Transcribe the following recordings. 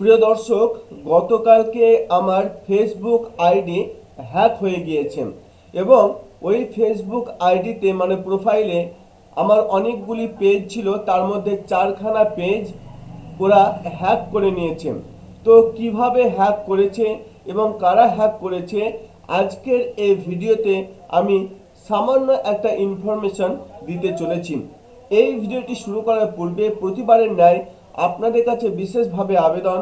প্রিয় দর্শক, গতকালকে আমার ফেসবুক আইডি হ্যাক হয়ে গিয়েছে এবং ওই ফেসবুক আইডিতে মানে প্রোফাইলে আমার অনেকগুলি পেজ ছিল, তার মধ্যে চারখানা পেজ ওরা হ্যাক করে নিয়েছে। তো কীভাবে হ্যাক করেছে এবং কারা হ্যাক করেছে, আজকের এই ভিডিওতে আমি সামান্য একটা ইনফরমেশন দিতে চলেছি। এই ভিডিওটি শুরু করার পূর্বে প্রতিবারের ন্যায় আপনাদের কাছে বিশেষভাবে আবেদন।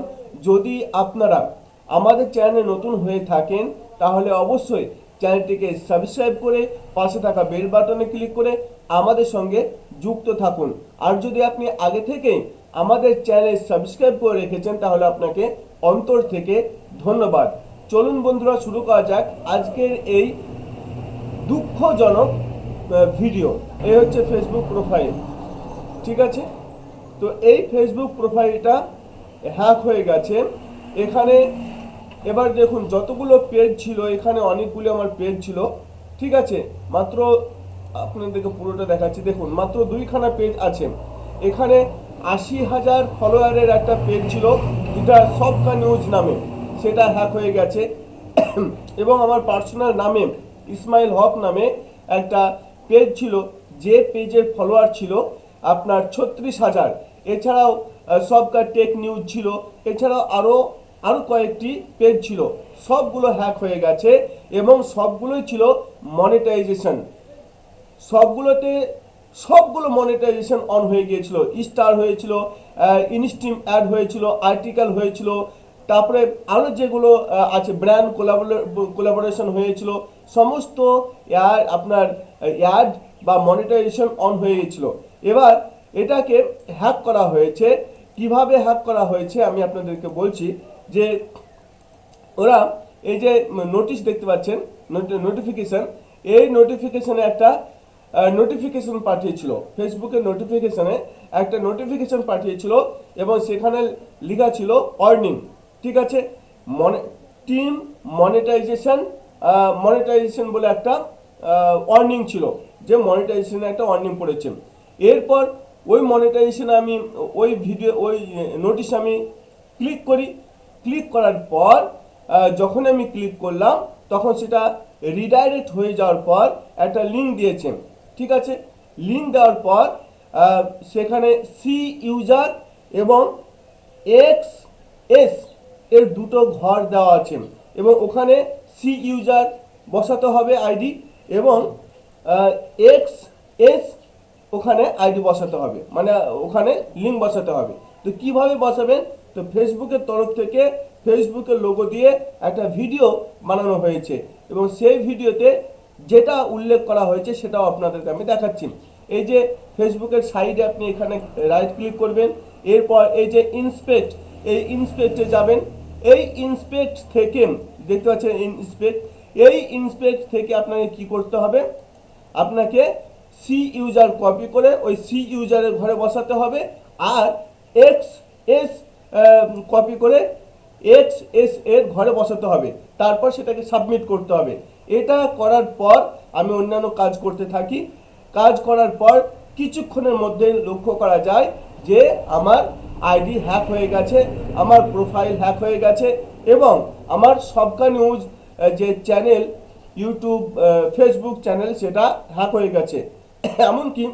যদি আপনারা আমাদের চ্যানেলে নতুন হয়ে থাকেন, তাহলে অবশ্যই চ্যানেলটিকে সাবস্ক্রাইব করে পাশে থাকা বেল বাটনে ক্লিক করে আমাদের সঙ্গে যুক্ত থাকুন। আর যদি আপনি আগে থেকেই আমাদের চ্যানেল সাবস্ক্রাইব করে রেখেছেন, তাহলে আপনাকে অন্তর থেকে ধন্যবাদ। চলুন বন্ধুরা, শুরু করা যাক আজকের এই দুঃখজনক ভিডিও এই হচ্ছে ফেসবুক প্রোফাইল ঠিক আছে? তো এই ফেসবুক প্রোফাইলটা হ্যাক হয়ে গেছে। এখানে এবার দেখুন, যতগুলো পেজ ছিল, এখানে অনেকগুলো আমার পেজ ছিল, ঠিক আছে? মাত্র আপনাদেরকে পুরোটা দেখাচ্ছি। দেখুন, মাত্র দুইখানা পেজ আছে। এখানে আশি হাজার ফলোয়ারের একটা পেজ ছিল, যেটা সবকা নিউজ নামে, সেটা হ্যাক হয়ে গেছে। এবং আমার পার্সোনাল নামে ইসমাইল হক নামে একটা পেজ ছিল, যে পেজের ফলোয়ার ছিল আপনার ছত্রিশ হাজার। এছাড়াও সবকার টেক নিউজ ছিল, এছাড়াও আরও আরও কয়েকটি পেজ ছিল। সবগুলো হ্যাক হয়ে গেছে এবং সবগুলোই ছিল মনিটাইজেশন সবগুলোতে, সবগুলো মনিটাইজেশন অন হয়ে গিয়েছিল। স্টার হয়েছিল ইনস্ট্রিম অ্যাড হয়েছিল আর্টিকেল হয়েছিল, তারপরে আরও যেগুলো আছে ব্র্যান্ড কোলাবোরেশন হয়েছিল সমস্ত এয়ার আপনার অ্যাড বা মনিটাইজেশন অন হয়ে গেছিল। এবার এটাকে হ্যাক করা হয়েছে। কীভাবে হ্যাক করা হয়েছে আমি আপনাদেরকে বলছি যে, ওরা এই যে নোটিশ দেখতে পাচ্ছেন নোটিফিকেশান এই নোটিফিকেশানে একটা নোটিফিকেশন পাঠিয়েছিল। ফেসবুকের নোটিফিকেশানে একটা নোটিফিকেশন পাঠিয়েছিল এবং সেখানে লেখা ছিল অর্নিং ঠিক আছে? মনে টিম মনিটাইজেশন মনিটাইজেশন বলে একটা ওয়ার্নিং ছিল, যে মনিটাইজেশনে একটা ওয়ার্নিং পড়েছে এরপর ওই মনিটাইজেশনে আমি, ওই ভিডিও ওই নোটিশ আমি ক্লিক করি। ক্লিক করার পর যখন আমি ক্লিক করলাম, তখন সেটা রিডাইরেক্ট হয়ে যাওয়ার পর একটা লিঙ্ক দিয়েছে ঠিক আছে? লিঙ্ক দেওয়ার পর সেখানে সি ইউজার এবং এক্স এস এর দুটো ঘর দেওয়া আছে। এবং ওখানে সি ইউজার বসাতে হবে আইডি এবং এক্স এস ওখানে আইডি বসাতে হবে। মানে ওখানে লিঙ্ক বসাতে হবে। তো কীভাবে বসাবেন? তো ফেসবুকের তরফ থেকে ফেসবুকের লোগো দিয়ে একটা ভিডিও বানানো হয়েছে এবং সেই ভিডিওতে যেটা উল্লেখ করা হয়েছে সেটাও আপনাদেরকে আমি দেখাচ্ছি। এই যে ফেসবুকের সাইডে আপনি এখানে রাইট ক্লিক করবেন। এরপর এই যে ইন্সপেক্ট এই ইন্সপেক্টে যাবেন। এই ইন্সপেক্ট থেকে, দেখতে পাচ্ছেন ইন্সপেক্ট এই ইন্সপেক্ট থেকে আপনাকে কি করতে হবে? আপনাকে সি ইউজার কপি করে ওই সি ইউজারের ঘরে বসাতে হবে আর এক্স এস কপি করে এক্স এস এর ঘরে বসাতে হবে। তারপর সেটাকে সাবমিট করতে হবে। এটা করার পর আমি অন্যান্য কাজ করতে থাকি। কাজ করার পর কিছুক্ষণের মধ্যে লক্ষ্য করা যায় যে আমার আইডি হ্যাক হয়ে গেছে, আমার প্রোফাইল হ্যাক হয়ে গেছে এবং আমার সবকা নিউজ যে চ্যানেল, ইউটিউব ফেসবুক চ্যানেল, সেটা হ্যাক হয়ে গেছে। এমনকি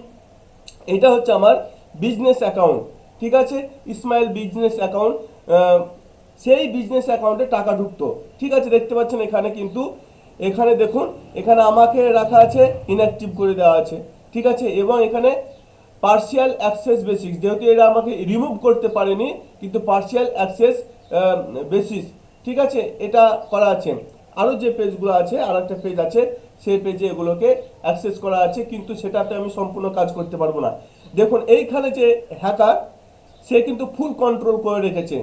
এটা হচ্ছে আমার বিজনেস অ্যাকাউন্ট, ঠিক আছে? ইসমাইল বিজনেস অ্যাকাউন্ট সেই বিজনেস অ্যাকাউন্টে টাকা ঢুকতো, ঠিক আছে? দেখতে পাচ্ছেন এখানে কিন্তু, এখানে দেখুন, এখানে আমাকে রাখা আছে ইনঅ্যাক্টিভ করে দেওয়া আছে, ঠিক আছে? এবং এখানে পার্সিয়াল অ্যাক্সেস বেসিস যেহেতু এরা আমাকে রিমুভ করতে পারেনি, কিন্তু পার্সিয়াল অ্যাক্সেস বেসিস ঠিক আছে? এটা করা আছে। আরও যে পেজগুলো আছে আর একটা পেজ আছে, সেই পেজে এগুলোকে অ্যাক্সেস করা আছে, কিন্তু সেটাতে আমি সম্পূর্ণ কাজ করতে পারব না। দেখুন, এইখানে যে হ্যাকার সে কিন্তু ফুল কন্ট্রোল করে রেখেছে।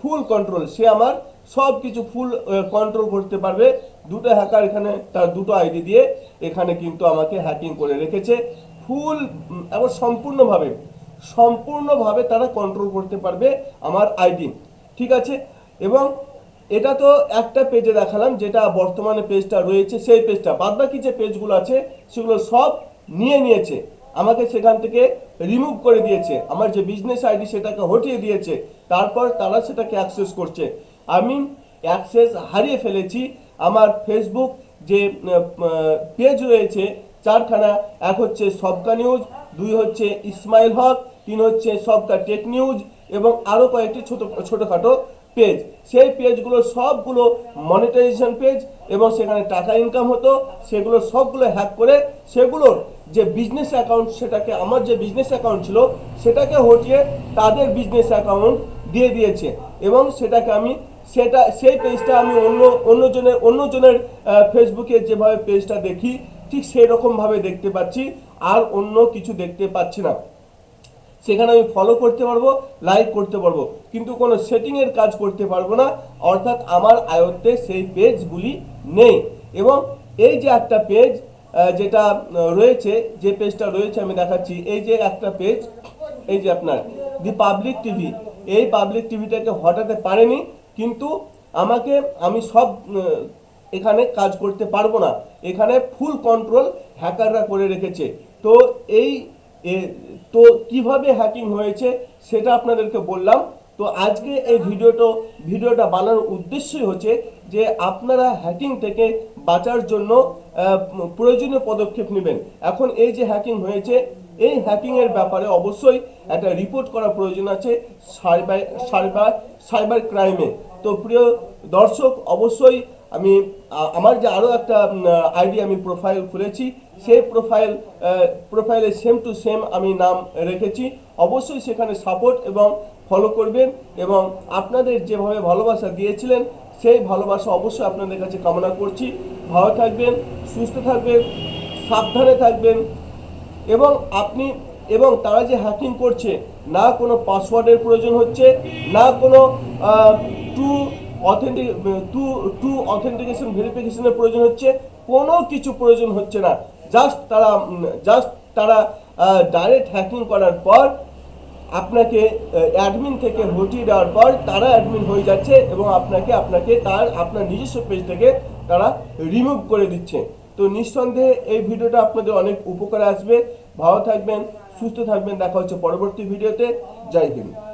ফুল কন্ট্রোল সে আমার সব কিছু ফুল কন্ট্রোল করতে পারবে। দুটো হ্যাকার এখানে, তার দুটো আইডি দিয়ে এখানে কিন্তু আমাকে হ্যাকিং করে রেখেছে। ফুল এবং সম্পূর্ণভাবে সম্পূর্ণভাবে তারা কন্ট্রোল করতে পারবে আমার আইডি ঠিক আছে? এবং এটা তো একটা পেজে দেখালাম, যেটা বর্তমানে পেজটা রয়েছে, সেই পেজটা বাদ বাকি যে পেজগুলো আছে, সেগুলো সব নিয়ে নিয়েছে, আমাকে সেখান থেকে রিমুভ করে দিয়েছে। আমার যে বিজনেস আইডি সেটাকে হটিয়ে দিয়েছে, তারপর তারা সেটাকে অ্যাক্সেস করছে। আমি অ্যাক্সেস হারিয়ে ফেলেছি। আমার ফেসবুক যে পেজ রয়েছে চারখানা, এক হচ্ছে সবকা নিউজ, দুই হচ্ছে ইসমাইল হক, তিন হচ্ছে সবকা টেক নিউজ এবং আরও কয়েকটি ছোট, ছোটোখাটো পেজ। সেই পেজগুলো সবগুলো মনিটাইজেশন পেজ এবং সেখানে টাকা ইনকাম হতো, সেগুলো সবগুলো হ্যাক করে সেগুলোর যে বিজনেস অ্যাকাউন্ট সেটাকে, আমার যে বিজনেস অ্যাকাউন্ট ছিল, সেটাকে হটিয়ে তাদের বিজনেস অ্যাকাউন্ট দিয়ে দিয়েছে এবং সেটাকে আমি, সেটা, সেই পেজটা আমি অন্য, অন্যজনের অন্যজনের ফেসবুকে যেভাবে পেজটা দেখি ঠিক সেই রকমভাবে দেখতে পাচ্ছি, আর অন্য কিছু দেখতে পাচ্ছি না। সেখানে আমি ফলো করতে পারব লাইক করতে পারব, কিন্তু কোনো সেটিংয়ের কাজ করতে পারব না, অর্থাৎ আমার আয়ত্তে সেই পেজগুলি নেই। এবং এই যে একটা পেজ যেটা রয়েছে, যে পেজটা রয়েছে, আমি দেখাচ্ছি, এই যে একটা পেজ এই যে আপনার দি পাবলিক টিভি এই পাবলিক টিভিটাকে হটাতে পারেনি, কিন্তু আমাকে, আমি সব এখানে কাজ করতে পারব না। এখানে ফুল কন্ট্রোল হ্যাকাররা করে রেখেছে। তো এই তো কীভাবে হ্যাকিং হয়েছে সেটা আপনাদেরকে বললাম। তো আজকে এই ভিডিওটা ভিডিওটা বানানোর উদ্দেশ্যই হচ্ছে যে আপনারা হ্যাকিং থেকে বাঁচার জন্য প্রয়োজনীয় পদক্ষেপ নেবেন। এখন এই যে হ্যাকিং হয়েছে, এই হ্যাকিং এর ব্যাপারে অবশ্যই একটা রিপোর্ট করা প্রয়োজন আছে সাইবার সাইবার সাইবার ক্রাইমে তো প্রিয় দর্শক, অবশ্যই আমি আমার যে আরও একটা আইডি আমি প্রোফাইল খুলেছি, সেই প্রোফাইল প্রোফাইলে সেম টু সেম আমি নাম রেখেছি। অবশ্যই সেখানে সাপোর্ট এবং ফলো করবেন এবং আপনাদের যেভাবে ভালোবাসা দিয়েছিলেন, সেই ভালোবাসা অবশ্যই আপনাদের কাছে কামনা করছি। ভালো থাকবেন, সুস্থ থাকবেন, সাবধানে থাকবেন এবং আপনি, এবং তারা যে হ্যাকিং করছে, না কোনো পাসওয়ার্ডের প্রয়োজন হচ্ছে, না কোনো two authentic two two authentication ভেরিফিকেশনের প্রয়োজন হচ্ছে, কোনো কিছু প্রয়োজন হচ্ছে না। জাস্ট তারা জাস্ট তারা ডাইরেক্ট হ্যাকিং করার পর আপনাকে অ্যাডমিন থেকে হটিয়ে দেওয়ার পর তারা অ্যাডমিন হয়ে যাচ্ছে এবং আপনাকে আপনাকে তার, আপনার নিজস্ব পেজ থেকে তারা রিমুভ করে দিচ্ছে। তো নিঃসন্দেহে এই ভিডিওটা আপনাদের অনেক উপকারে আসবে। ভালো থাকবেন, সুস্থ থাকবেন। দেখা হচ্ছে পরবর্তী ভিডিওতে। জয় হিন্দ।